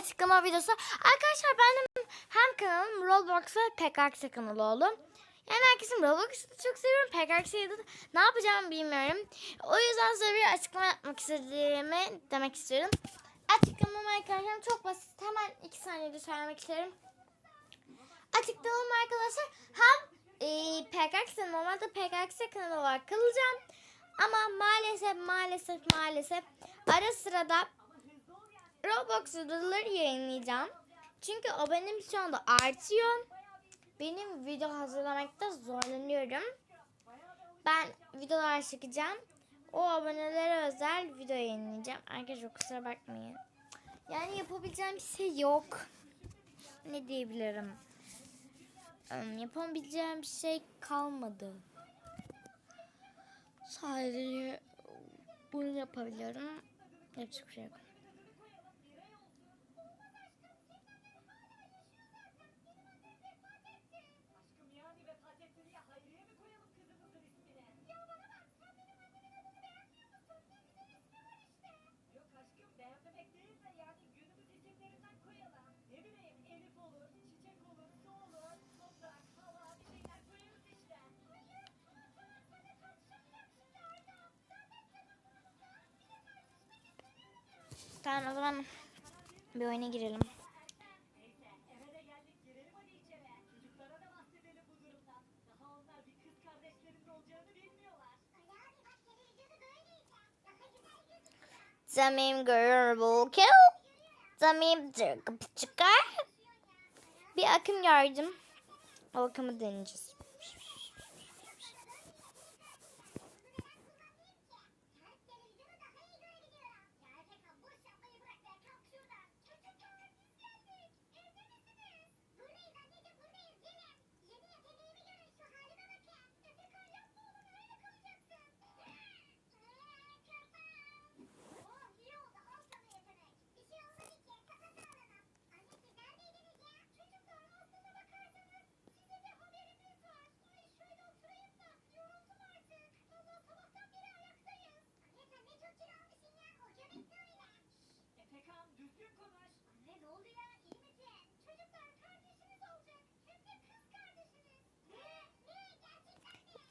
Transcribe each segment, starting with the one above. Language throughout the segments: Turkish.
açıklama videosu. Arkadaşlar benim hem kanalım Roblox ve PKX kanalı oldu. Yani herkesin Roblox'u çok seviyorum. PKX'i de ne yapacağımı bilmiyorum. O yüzden size bir açıklama yapmak istediğimi demek istiyorum. Açıklamam arkadaşlar çok basit. Hemen iki saniyede söylemek isterim. Açıklamam arkadaşlar hem e, PKX'in normalde PKX kanalı olarak kalacağım. Ama maalesef maalesef maalesef ara sırada Roblox videoları yayınlayacağım. Çünkü abonem şu anda artıyor. Benim video hazırlamakta zorlanıyorum. Ben videolar çekeceğim. O abonelere özel video yayınlayacağım. Arkadaşlar kusura bakmayın. Yani yapabileceğim bir şey yok. Ne diyebilirim? Im, Yapabileceğim bir şey kalmadı. Sadece bunu yapabiliyorum. Yapacak bir şey. Tamam o zaman bir oyuna girelim. Zamim görür kill. Zamim çıkar. Bir akım gördüm. O akımı deneyeceğiz.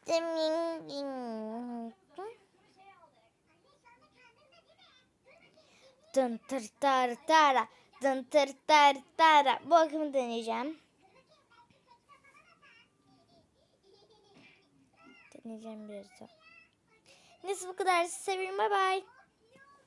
Dın tır tar tara. Dın tır tar tara. Bu akımı deneyeceğim. Deneyeceğim biraz daha. Neyse bu kadar. Seviyorum. Bay bay.